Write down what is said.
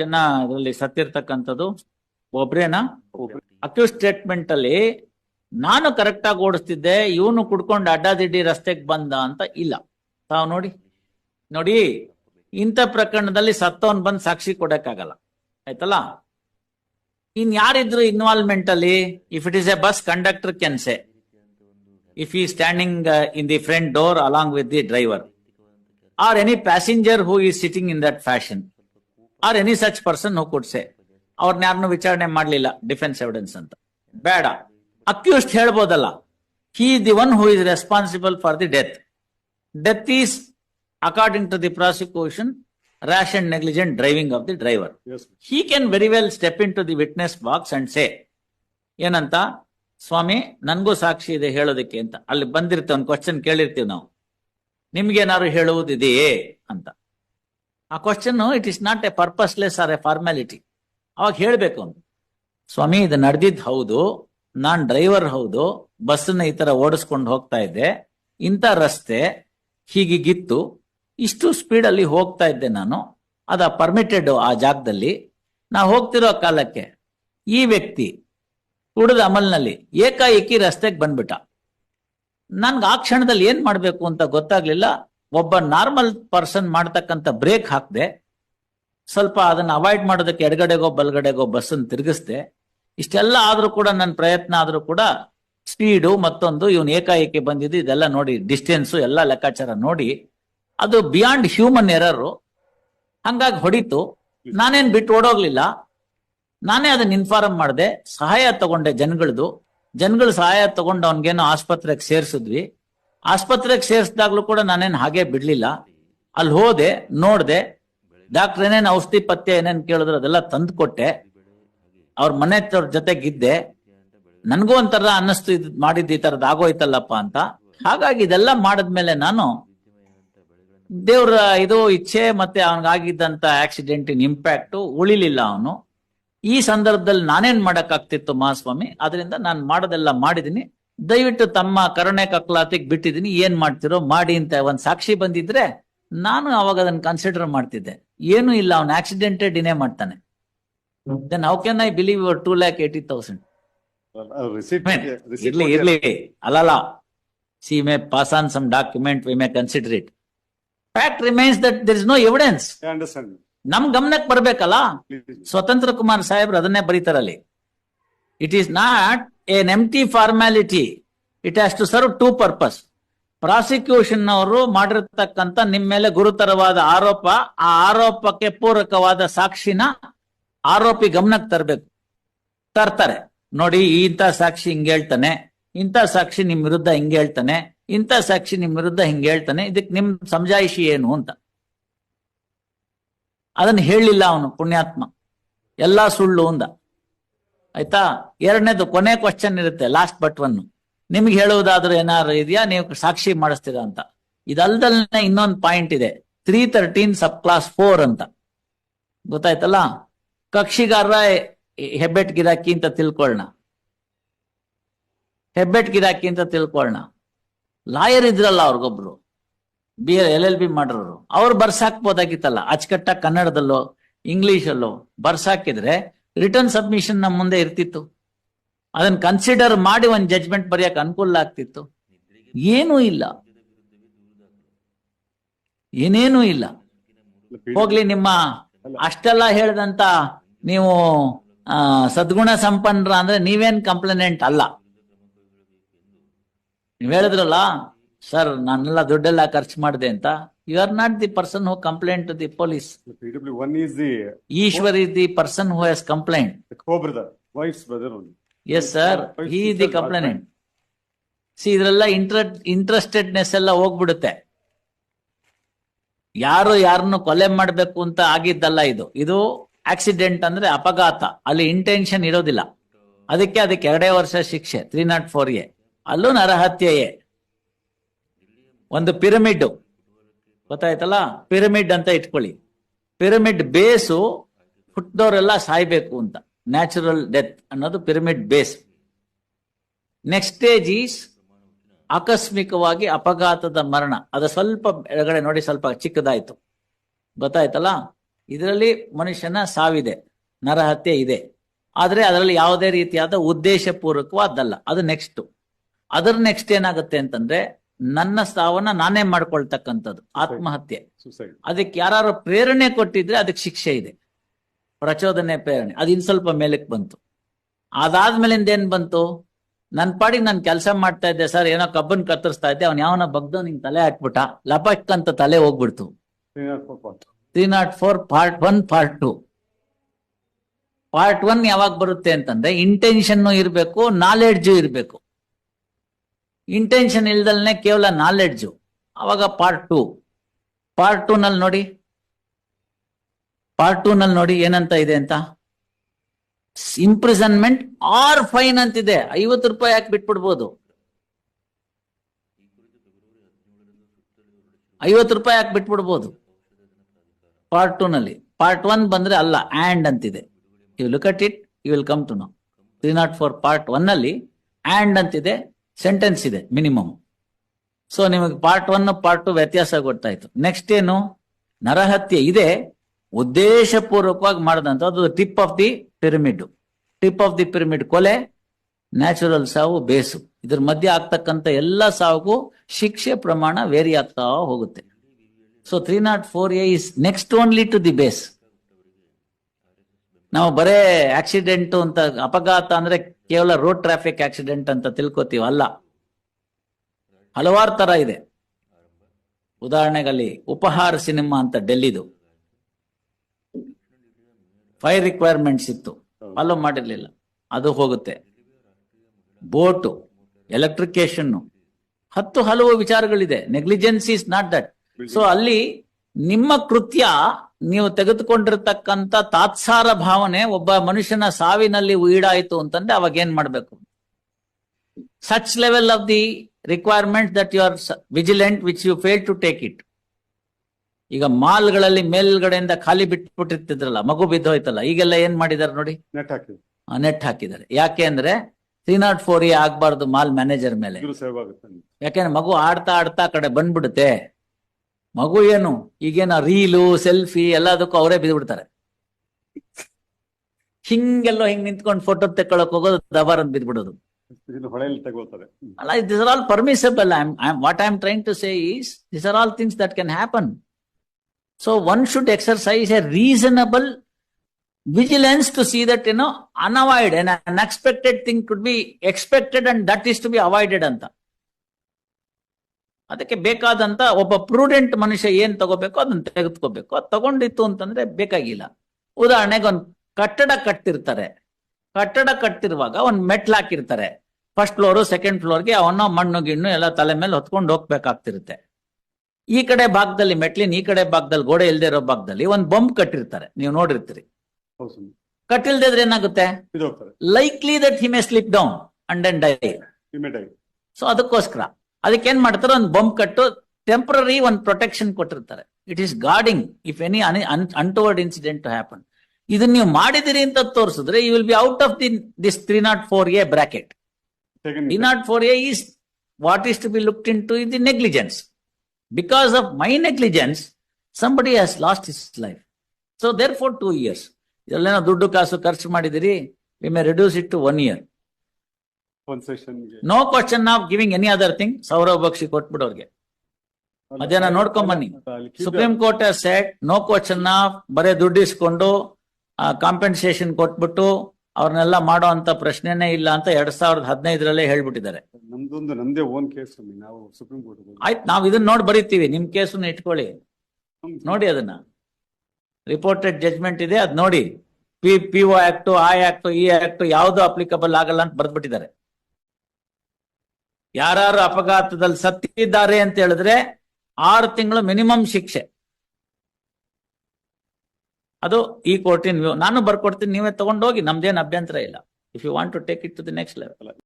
ಜನ ಅದರಲ್ಲಿ ಸತ್ತಿರ್ತಕ್ಕಂಥದ್ದು ಒಬ್ರೇನಾ? ಒಬ್ರು. ಅಕ್ಯೂಸ್ ಸ್ಟೇಟ್ಮೆಂಟ್ ಅಲ್ಲಿ ನಾನು ಕರೆಕ್ಟ್ ಆಗಿ ಓಡಿಸ್ತಿದ್ದೆ ಇವನು ಕುಡ್ಕೊಂಡು ಅಡ್ಡಾದಿಡ್ಡಿ ರಸ್ತೆಗೆ ಬಂದ ಅಂತ ಇಲ್ಲ. ತಾವು ನೋಡಿ. ನೋಡಿ ಇಂಥ ಪ್ರಕರಣದಲ್ಲಿ ಸತ್ತವನ್ ಬಂದ್ ಸಾಕ್ಷಿ ಕೊಡಕ್ಕಾಗಲ್ಲ. ಆಯ್ತಲ್ಲ? ಇನ್ ಯಾರಿದ್ರು ಇನ್ವಾಲ್ವ್ಮೆಂಟ್ ಅಲ್ಲಿ if it is a bus conductor can say if he standing in the front door along with the driver or any passenger who is sitting in that fashion or any such person who could say ಅವ್ರನ್ನ ಯಾರನ್ನು ವಿಚಾರಣೆ ಮಾಡಲಿಲ್ಲ defence evidence ಅಂತ. ಬೇಡ. Accused ಹೇಳ್ಬೋದಲ್ಲ. He the one who is responsible for the death death is according to the prosecution rash and negligent driving of the driver he can very well step in to the witness box and say ಏನಂತ? ಸ್ವಾಮಿ ನನ್ಗೂ ಸಾಕ್ಷಿ ಇದೆ ಹೇಳೋದಕ್ಕೆ ಅಂತ. ಅಲ್ಲಿ ಬಂದಿರ್ತೇವೆ ಒಂದು question ಕೇಳಿರ್ತೀವಿ ನಾವು. ನಿಮ್ಗೇನಾದ್ರು ಹೇಳುವುದಿದೆಯೇ? ಅಂತ. ಆ question it is not a purposeless or a formality ಅವಾಗ ಹೇಳ್ಬೇಕು ಅವನು. ಸ್ವಾಮಿ, ಇದು ನಡೆದಿದ್ದು ಹೌದು, ನಾನ್ ಡ್ರೈವರ್ ಹೌದು, ಬಸ್ಸನ್ನ ಈ ತರ ಓಡಿಸ್ಕೊಂಡು ಹೋಗ್ತಾ ಇದ್ದೆ, ಇಂಥ ರಸ್ತೆ ಹೀಗಿಗಿತ್ತು, ಇಷ್ಟು ಸ್ಪೀಡ್ ಅಲ್ಲಿ ಹೋಗ್ತಾ ಇದ್ದೆ ನಾನು, ಅದ ಪರ್ಮಿಟೆಡ್ ಆ ಜಾಗದಲ್ಲಿ. ನಾ ಹೋಗ್ತಿರೋ ಕಾಲಕ್ಕೆ ಈ ವ್ಯಕ್ತಿ ಕುಡಿದ ಅಮಲ್ನಲ್ಲಿ ಏಕಾಏಕಿ ರಸ್ತೆಗೆ ಬಂದ್ಬಿಟ್ಟ. ನನ್ಗೆ ಆ ಕ್ಷಣದಲ್ಲಿ ಏನ್ ಮಾಡ್ಬೇಕು ಅಂತ ಗೊತ್ತಾಗ್ಲಿಲ್ಲ. ಒಬ್ಬ ನಾರ್ಮಲ್ ಪರ್ಸನ್ ಮಾಡ್ತಕ್ಕಂಥ ಬ್ರೇಕ್ ಹಾಕ್ದೆ ಸ್ವಲ್ಪ ಅದನ್ನ ಅವಾಯ್ಡ್ ಮಾಡೋದಕ್ಕೆ ಎಡಗಡೆಗೋ ಬಲ್ಗಡೆಗೋ ಬಸ್ಸನ್ನು ತಿರುಗಿಸ್ದೆ, ಇಷ್ಟೆಲ್ಲ ಆದ್ರೂ ಕೂಡ ನನ್ನ ಪ್ರಯತ್ನ ಆದ್ರೂ ಕೂಡ ಸ್ಪೀಡು ಮತ್ತೊಂದು, ಇವನ್ ಏಕಾಏಕಿ ಬಂದಿದ್ದು ಇದೆಲ್ಲ ನೋಡಿ, ಡಿಸ್ಟೆನ್ಸು ಎಲ್ಲ ಲೆಕ್ಕಾಚಾರ ನೋಡಿ, ಅದು ಬಿಯಾಂಡ್ ಹ್ಯೂಮನ್ ಎರರು. ಹಂಗಾಗಿ ಹೊಡಿತು. ನಾನೇನ್ ಬಿಟ್ಟು ಓಡೋಗ್ಲಿಲ್ಲ. ನಾನೇ ಅದನ್ನ ಇನ್ಫಾರ್ಮ್ ಮಾಡಿದೆ. ಸಹಾಯ ತಗೊಂಡೆ ಜನಗಳದು. ಜನಗಳು ಸಹಾಯ ತಗೊಂಡು ಅವನ್ಗೇನೋ ಆಸ್ಪತ್ರೆಗೆ ಸೇರ್ಸಿದ್ವಿ. ಆಸ್ಪತ್ರೆಗೆ ಸೇರಿಸಿದಾಗ್ಲೂ ಕೂಡ ನಾನೇನು ಹಾಗೆ ಬಿಡ್ಲಿಲ್ಲ. ಅಲ್ಲಿ ಹೋದೆ, ನೋಡ್ದೆ, ಡಾಕ್ಟರ್ ಏನೇನು ಔಷಧಿ ಪತ್ತೆ ಏನೇನು ಕೇಳಿದ್ರು ಅದೆಲ್ಲ ತಂದು ಕೊಟ್ಟೆ ಅವ್ರ ಮನೆ ಜೊತೆಗಿದ್ದೆ. ನನಗೂ ಒಂಥರ ಅನ್ನಿಸ್ತು, ಇದು ಮಾಡಿದ್ದು ಈ ತರದ್ ಆಗೋಯ್ತಲ್ಲಪ್ಪ ಅಂತ. ಹಾಗಾಗಿ ಇದೆಲ್ಲ ಮಾಡಿದ್ಮೇಲೆ ನಾನು ದೇವ್ರ ಇದು ಇಚ್ಛೆ ಮತ್ತೆ ಅವನಿಗಾಗಿದ್ದಂತ ಆಕ್ಸಿಡೆಂಟಿನ ಇಂಪ್ಯಾಕ್ಟು ಉಳಿಲಿಲ್ಲ ಅವನು. ಈ ಸಂದರ್ಭದಲ್ಲಿ ನಾನೇನ್ ಮಾಡಕ್ಕಾಗ್ತಿತ್ತು ಮಹಾಸ್ವಾಮಿ? ಅದರಿಂದ ನಾನು ಮಾಡೋದೆಲ್ಲ ಮಾಡಿದೀನಿ. ದಯವಿಟ್ಟು ತಮ್ಮ ಕರುಣೆ ಕಕ್ಲಾತಿಗೆ ಬಿಟ್ಟಿದ್ದೀನಿ. ಏನ್ ಮಾಡ್ತಿರೋ ಮಾಡಿ ಅಂತ ಒಂದ್ ಸಾಕ್ಷಿ ಬಂದಿದ್ರೆ ನಾನು ಅವಾಗ ಅದನ್ನ ಕನ್ಸಿಡರ್ ಮಾಡ್ತಿದ್ದೆ. ಏನು ಇಲ್ಲ ಅವನ್ ಆಕ್ಸಿಡೆಂಟ್ ಡಿನೇ ಮಾಡ್ತಾನೆ. Then how can I believe your two lakh eighty thousand ಇರ್ಲಿ. ಇರ್ಲಿ. ಅಲ್ಲಲ್ಲ see may pass on some document we may consider it fact remains that there is no evidence. ನಮ್ ಗಮನಕ್ಕೆ ಬರ್ಬೇಕಲ್ಲ? ಸ್ವತಂತ್ರ ಕುಮಾರ್ ಸಾಹೇಬ್ರು ಅದನ್ನೇ ಬರೀತಾರಲ್ಲಿ. It is not an empty formality it has to serve two purpose prosecution ಅವರು ಮಾಡಿರ್ತಕ್ಕಂಥ ನಿಮ್ಮ ಮೇಲೆ ಗುರುತರವಾದ ಆರೋಪ, ಆ ಆರೋಪಕ್ಕೆ ಪೂರಕವಾದ ಸಾಕ್ಷಿನ ಆರೋಪಿ ಗಮನಕ್ಕೆ ತರಬೇಕು. ತರ್ತಾರೆ. ನೋಡಿ, ಇಂಥ ಸಾಕ್ಷಿ ಹಿಂಗ್ ಹೇಳ್ತಾನೆ, ಇಂಥ ಸಾಕ್ಷಿ ನಿಮ್ ವಿರುದ್ಧ ಹಿಂಗೆ ಹೇಳ್ತಾನೆ, ಇಂಥ ಸಾಕ್ಷಿ ನಿಮ್ ವಿರುದ್ಧ ಹಿಂಗೆ ಹೇಳ್ತಾನೆ ಇದಕ್ ನಿಮ್ ಸಮಜಾಯಿಷಿ ಏನು ಅಂತ. ಅದನ್ನ ಹೇಳಲಿಲ್ಲ ಅವನು ಪುಣ್ಯಾತ್ಮ. ಎಲ್ಲಾ ಸುಳ್ಳು ಅಂದ ಆಯ್ತಾ? ಎರಡನೇದು ಕೊನೆ ಕ್ವಶನ್ ಇರುತ್ತೆ ಲಾಸ್ಟ್ ಬಟ್ ಒನ್ ನಿಮ್ಗೆ ಹೇಳುವುದಾದ್ರೂ ಏನಾದ್ರು ಇದೆಯಾ? ನೀವು ಸಾಕ್ಷಿ ಮಾಡಿಸ್ತೀರಾ ಅಂತ. ಇದಲ್ದಲ್ನೇ ಇನ್ನೊಂದು ಪಾಯಿಂಟ್ ಇದೆ three thirteen sub clause four ಅಂತ. ಗೊತ್ತಾಯ್ತಲ್ಲ? ಕಕ್ಷಿಗಾರ ಹೆಬ್ಬೆಟ್ ಗಿರಾಕಿ ಅಂತ ತಿಳ್ಕೊಳ್ಳೋಣ ಹೆಬ್ಬೆಟ್ ಗಿರಾಕಿ ಅಂತ ತಿಳ್ಕೊಳ್ಳೋಣ ಲಾಯರ್ ಇದ್ರಲ್ಲ ಅವ್ರಿಗೊಬ್ರು. ಬಿ, ಎಲ್ ಎಲ್, ಬಿ ಮಾಡಿರೋರು ಅವ್ರು ಬರ್ಸಾಕ್ಬೋದಾಗಿತ್ತಲ್ಲ ಅಚ್ಚಕಟ್ಟ ಕನ್ನಡದಲ್ಲೋ, ಇಂಗ್ಲಿಷಲ್ಲೋ ಬರ್ಸಾಕಿದ್ರೆ ರಿಟರ್ನ್ ಸಬ್ಮಿಷನ್ ನಮ್ಮ ಮುಂದೆ ಇರ್ತಿತ್ತು. ಅದನ್ನ ಕನ್ಸಿಡರ್ ಮಾಡಿ ಒಂದು ಜಜ್ಮೆಂಟ್ ಬರೆಯಕ್ಕೆ ಅನುಕೂಲ ಆಗ್ತಿತ್ತು. ಏನೂ ಇಲ್ಲ. ಏನೇನೂ ಇಲ್ಲ. ಹೋಗ್ಲಿ ನಿಮ್ಮ ಅಷ್ಟೆಲ್ಲ ಹೇಳ್ದಂತ ನೀವು ಸದ್ಗುಣ ಸಂಪನ್ನರ ಅಂದ್ರೆ ನೀವೇನ್ ಕಂಪ್ಲೇನೆಂಟ್ ಅಲ್ಲ. ನೀವ್ ಹೇಳಿದ್ರಲ್ಲ, ಸರ್, ನಾನೆಲ್ಲ ದುಡ್ಡೆಲ್ಲ ಖರ್ಚು ಮಾಡಿದೆ ಅಂತ. You are not the person who complaint to the police PW one is the Eshwar is the person who has complaint the co-brother, wife's brother only. Yes sir he the complainant see ಇದ್ರೆಲ್ಲ ಇಂಟ್ರ interestedness ಎಲ್ಲ ಹೋಗ್ಬಿಡುತ್ತೆ. ಯಾರು ಯಾರನ್ನು ಕೊಲೆ ಮಾಡ್ಬೇಕು ಅಂತ ಆಗಿದ್ದಲ್ಲ ಇದು. ಇದು ಆಕ್ಸಿಡೆಂಟ್ ಅಂದ್ರೆ ಅಪಘಾತ. ಅಲ್ಲಿ ಇಂಟೆನ್ಷನ್ ಇರೋದಿಲ್ಲ. ಅದಕ್ಕೆ ಅದಕ್ಕೆ ಎರಡೇ ವರ್ಷ ಶಿಕ್ಷೆ ತ್ರೀ ನಾಟ್ ಫೋರ್ ಎ ಅಲ್ಲೂ ನರಹತ್ಯೆಯೇ. ಒಂದು ಪಿರಮಿಡ್ ಗೊತ್ತಾಯ್ತಲ್ಲ? ಪಿರಮಿಡ್ ಅಂತ ಇಟ್ಕೊಳ್ಳಿ. ಪಿರಮಿಡ್ ಬೇಸು ಹುಟ್ಟಿದವರೆಲ್ಲ ಸಾಯ್ಬೇಕು ಅಂತ. ನ್ಯಾಚುರಲ್ ಡೆತ್ ಅನ್ನೋದು pyramid base next stage is ಆಕಸ್ಮಿಕವಾಗಿ ಅಪಘಾತದ ಮರಣ. ಅದು ಸ್ವಲ್ಪ ಎಡಗಡೆ ನೋಡಿ, ಸ್ವಲ್ಪ ಚಿಕ್ಕದಾಯ್ತು. ಗೊತ್ತಾಯ್ತಲ್ಲ? ಇದರಲ್ಲಿ ಮನುಷ್ಯನ ಸಾವಿದೆ, ನರಹತ್ಯೆ ಇದೆ. ಆದರೆ ಅದರಲ್ಲಿ ಯಾವುದೇ ರೀತಿಯಾದ ಉದ್ದೇಶಪೂರ್ವಕವಾದಲ್ಲ ಅದು ನೆಕ್ಸ್ಟ್ ಅದರ ನೆಕ್ಸ್ಟ್ ಏನಾಗುತ್ತೆ ಅಂತಂದ್ರೆ ನನ್ನ ಸಾವನ್ನ ನಾನೇ ಮಾಡ್ಕೊಳ್ತಕ್ಕಂಥದ್ದು ಆತ್ಮಹತ್ಯೆ. ಅದಕ್ಕೆ ಯಾರು ಪ್ರೇರಣೆ ಕೊಟ್ಟಿದ್ರೆ ಅದಕ್ಕೆ ಶಿಕ್ಷೆ ಇದೆ. ಪ್ರಚೋದನೆ ಪ್ರೇರಣೆ. ಅದು ಇನ್ ಸ್ವಲ್ಪ ಮೇಲಕ್ಕೆ ಬಂತು. ಅದಾದ್ಮೇಲಿಂದ ಏನ್ ಬಂತು? ನನ್ ಪಾಡಿಗೆ ನಾನು ಕೆಲಸ ಮಾಡ್ತಾ ಇದ್ದೆ ಸರ್ ಏನೋ ಕಬ್ಬನ್ ಕತ್ತರಿಸ್ತಾ ಇದ್ದೆ ಅವ್ನ ಯಾವನ ಬಗ್ದು ನಿಂಗೆ ತಲೆ ಹಾಕ್ಬಿಟ್ಟ ಲಪಕ್ ಅಂತ ತಲೆ ಹೋಗ್ಬಿಡ್ತು. Three nought four part one part two part one ಯಾವಾಗ ಬರುತ್ತೆ ಅಂತಂದ್ರೆ ಇಂಟೆನ್ಷನ್ ಇರಬೇಕು ನಾಲೆಡ್ಜು ಇರಬೇಕು. ಇಂಟೆನ್ಷನ್ ಇಲ್ದಲ್ನೆ ಕೇವಲ ನಾಲೆಡ್ಜು ಅವಾಗ ಪಾರ್ಟ್ ಟೂ ಪಾರ್ಟ್ ಟೂ ನಲ್ಲಿ ನೋಡಿ. ಪಾರ್ಟ್ ಟೂ ನಲ್ಲಿ ನೋಡಿ ಏನಂತ ಇದೆ ಅಂತ? ಇಂಪ್ರಿಸನ್ಮೆಂಟ್ ಆರ್ ಫೈನ್ ಅಂತಿದೆ. ಐವತ್ತು ರೂಪಾಯಿ ಯಾಕೆ ಬಿಟ್ಬಿಡ್ಬೋದು? ಐವತ್ತು ರೂಪಾಯಿ ಯಾಕೆ ಬಿಟ್ಬಿಡ್ಬೋದು? ಪಾರ್ಟ್ ಟೂ ನಲ್ಲಿ. ಪಾರ್ಟ್ ಒನ್ ಬಂದ್ರೆ ಅಲ್ಲ ಆಂಡ್ ಅಂತಿದೆ. You look at it you will come to know three nought four part one ಅಲ್ಲಿ ಆಂಡ್ ಅಂತಿದೆ. ಸೆಂಟೆನ್ಸ್ ಇದೆ ಮಿನಿಮಮ್ ಸೊ ನಿಮಗೆ ಪಾರ್ಟ್ ಒನ್ ಪಾರ್ಟ್ ಟು ವ್ಯತ್ಯಾಸ ಗೊತ್ತಾಯ್ತು ನೆಕ್ಸ್ಟ್ ಏನು? ನರಹತ್ಯೆ ಇದೆ, ಉದ್ದೇಶಪೂರ್ವಕವಾಗಿ ಅದು tip of the pyramid tip of the pyramid ಕೊಲೆ ನ್ಯಾಚುರಲ್ ಸಾವು, ಬೇಸು. ಇದ್ರ ಮಧ್ಯೆ ಆಗ್ತಕ್ಕಂಥ ಎಲ್ಲ ಸಾವುಗೂ ಶಿಕ್ಷೆ ಪ್ರಮಾಣ ವೇರಿ ಆಗ್ತಾ ಹೋಗುತ್ತೆ. So three nought four A is next only to the base ನಾವು ಬರೇ ಆಕ್ಸಿಡೆಂಟ್ ಅಂತ, ಅಪಘಾತ ಅಂದ್ರೆ ಕೇವಲ ರೋಡ್ ಟ್ರಾಫಿಕ್ ಆಕ್ಸಿಡೆಂಟ್ ಅಂತ ತಿಳ್ಕೊತೀವಿ, ಅಲ್ಲ. ಹಲವಾರು ತರ ಇದೆ. ಉದಾಹರಣೆಗಲ್ಲಿ ಉಪಹಾರ ಸಿನಿಮಾ ಅಂತ ಡೆಲ್ಲಿದು. ಫೈರ್ ರಿಕ್ವೈರ್ಮೆಂಟ್ಸ್ ಇತ್ತು. ಫಾಲೋ ಮಾಡಿರ್ಲಿಲ್ಲ. ಅದು ಹೋಗುತ್ತೆ. ಬೋಟು ಎಲೆಕ್ಟ್ರಿಕೇಶನ್ ಹತ್ತು ಹಲವು ವಿಚಾರಗಳಿದೆ. Negligence is not that so ಅಲ್ಲಿ ನಿಮ್ಮ ಕೃತ್ಯ ನೀವು ತೆಗೆದುಕೊಂಡಿರ್ತಕ್ಕಂಥ ತಾತ್ಸಾರ ಭಾವನೆ ಒಬ್ಬ ಮನುಷ್ಯನ ಸಾವಿನಲ್ಲಿ ಈಡಾಯಿತು ಅಂತಂದ್ರೆ ಅವಾಗ ಏನ್ ಮಾಡ್ಬೇಕು? Such level of the requirement that you are vigilant which you fail to take it ಈಗ ಮಾಲ್ಗಳಲ್ಲಿ ಮೇಲ್ಗಡೆಯಿಂದ ಖಾಲಿ ಬಿಟ್ಬಿಟ್ಟಿರ್ತಿದ್ರಲ್ಲ ಮಗು ಬಿದ್ದೋಯ್ತಲ್ಲ ಈಗೆಲ್ಲ ಏನ್ ಮಾಡಿದಾರೆ ನೋಡಿ? ನೆಟ್ ಹಾಕಿದ್ರು. ನೆಟ್ ಹಾಕಿದ್ದಾರೆ. ಯಾಕೆ ಅಂದ್ರೆ ತ್ರೀ ನಾಟ್ ಫೋರ್ ಎ ಆಗ್ಬಾರ್ದು ಮಾಲ್ ಮ್ಯಾನೇಜರ್ ಮೇಲೆ. ಯಾಕೆಂದ್ರೆ ಮಗು ಆಡ್ತಾ ಆಡ್ತಾ ಕಡೆ ಬಂದ್ಬಿಡುತ್ತೆ. ಮಗು ಏನು? ಈಗೇನ ರೀಲು ಸೆಲ್ಫಿ ಎಲ್ಲದಕ್ಕೂ ಅವರೇ ಬಿದ್ಬಿಡ್ತಾರೆ. ಹಿಂಗೆಲ್ಲೋ ಹಿಂಗ್ ನಿಂತ್ಕೊಂಡು ಫೋಟೋ ತೆಕ್ಕೊಳಕ್ ಹೋಗೋದು ದಬಾರ್ ಅಂತ ಬಿದ್ಬಿಡೋದು. ಅಲ್ಲ this are all permissible what I am trying to say is this are all things that can happen so one should exercise a reasonable vigilance to see that ಏನೋ unavoid un unexpected thing could be expected and that is to be avoided ಅಂತ. ಅದಕ್ಕೆ ಬೇಕಾದಂತ ಒಬ್ಬ prudent ಮನುಷ್ಯ ಏನ್ ತಗೋಬೇಕು ಅದನ್ನ ತೆಗೆದುಕೋಬೇಕು. ಅದು ತಗೊಂಡಿತ್ತು ಅಂತಂದ್ರೆ ಬೇಕಾಗಿಲ್ಲ. ಉದಾಹರಣೆಗೆ ಒಂದು ಕಟ್ಟಡ ಕಟ್ಟಿರ್ತಾರೆ. ಕಟ್ಟಡ ಕಟ್ಟಿರುವಾಗ ಒಂದು ಮೆಟ್ಲು ಹಾಕಿರ್ತಾರೆ. ಫಸ್ಟ್ ಫ್ಲೋರು ಸೆಕೆಂಡ್ ಫ್ಲೋರ್ಗೆ ಅವನ್ನ ಮಣ್ಣು ಗಿಣ್ಣು ಎಲ್ಲ ತಲೆ ಮೇಲೆ ಹೊತ್ಕೊಂಡು ಹೋಗ್ಬೇಕಾಗ್ತಿರುತ್ತೆ. ಈ ಕಡೆ ಭಾಗದಲ್ಲಿ ಮೆಟ್ಲಿನ ಈ ಕಡೆ ಭಾಗದಲ್ಲಿ ಗೋಡೆ ಇಲ್ದೇ ಇರೋ ಭಾಗದಲ್ಲಿ ಒಂದು ಬಂಬ್ ಕಟ್ಟಿರ್ತಾರೆ. ನೀವು ನೋಡಿರ್ತೀರಿ. ಇದ್ರೆ ಏನಾಗುತ್ತೆ? Likely that he may slip down and and die so ಅದಕ್ಕೋಸ್ಕರ. ಅದಕ್ಕೆ ಏನ್ ಮಾಡ್ತಾರೆ? ಒಂದು ಬೊಂಬ್ ಕಟ್ಟು ಟೆಂಪರರಿ ಒಂದು ಪ್ರೊಟೆಕ್ಷನ್ ಕೊಟ್ಟಿರ್ತಾರೆ. It is guarding if any untoward incident to happen ಇದನ್ನ ನೀವು ಮಾಡಿದಿರಿ ಅಂತ ತೋರಿಸಿದ್ರೆ you will be out of the this three nought four A bracket three nought four A is what is to be looked in to the negligence because of my negligence somebody has lost his life so therefore two years ಇದರಲ್ಲೇನೋ ದುಡ್ಡು ಕಾಸು ಖರ್ಚು ಮಾಡಿದಿರಿ we may reduce it to one year no question of giving any other thing Sourav Bakshi ಅವ್ರಿಗೆ ಮಧ್ಯಾಹ್ನ ನೋಡ್ಕೊಂಡ್ ಬನ್ನಿ. Supreme court set no question of ಬರೇ ದುಡ್ಡು ಇಸ್ಕೊಂಡು ಕಾಂಪೆನ್ಸೇಷನ್ ಕೊಟ್ಬಿಟ್ಟು ಅವ್ರನ್ನೆಲ್ಲ ಮಾಡೋ ಅಂತ ಪ್ರಶ್ನೆನೇ ಇಲ್ಲ ಅಂತ ಎರಡ್ ಸಾವಿರದ ಹದಿನೈದರಲ್ಲೇ ಹೇಳ್ಬಿಟ್ಟಿದ್ದಾರೆ. ನಮ್ದೊಂದು ನಮ್ದೇ ಓನ್ ಕೇಸ್ ನಾವು ಸುಪ್ರೀಂ ಕೋರ್ಟ್ ಆಯ್ತು ನಾವ್ ಇದನ್ನ ನೋಡಿ ಬರೀತೀವಿ ನಿಮ್ ಕೇಸನ್ನ ಇಟ್ಕೊಳ್ಳಿ. ನೋಡಿ ಅದನ್ನ. ರಿಪೋರ್ಟೆಡ್ ಜಜ್ಮೆಂಟ್ ಇದೆ ಅದ್ ನೋಡಿ. ಪಿ ಪಿ ಒ ಆಕ್ಟ್ ಆ ಆಕ್ಟ್ ಈ ಆಕ್ಟ್ ಯಾವ್ದು ಅಪ್ಲಿಕಬಲ್ ಆಗಲ್ಲ ಅಂತ ಬರ್ದ್ಬಿಟ್ಟಿದ್ದಾರೆ. ಯಾರು ಅಪಘಾತದಲ್ಲಿ ಸತ್ತಿದ್ದಾರೆ ಅಂತ ಹೇಳಿದ್ರೆ ಆರು ತಿಂಗಳು ಮಿನಿಮಮ್ ಶಿಕ್ಷೆ. ಅದು ಈ ಕೋರ್ಟಿನ ನಾನು ಬರ್ಕೊಡ್ತೀನಿ, ನೀವೇ ತಗೊಂಡೋಗಿ, ನಮ್ದೇನು ಅಭ್ಯಂತರ ಇಲ್ಲ. If you want to take it to the next level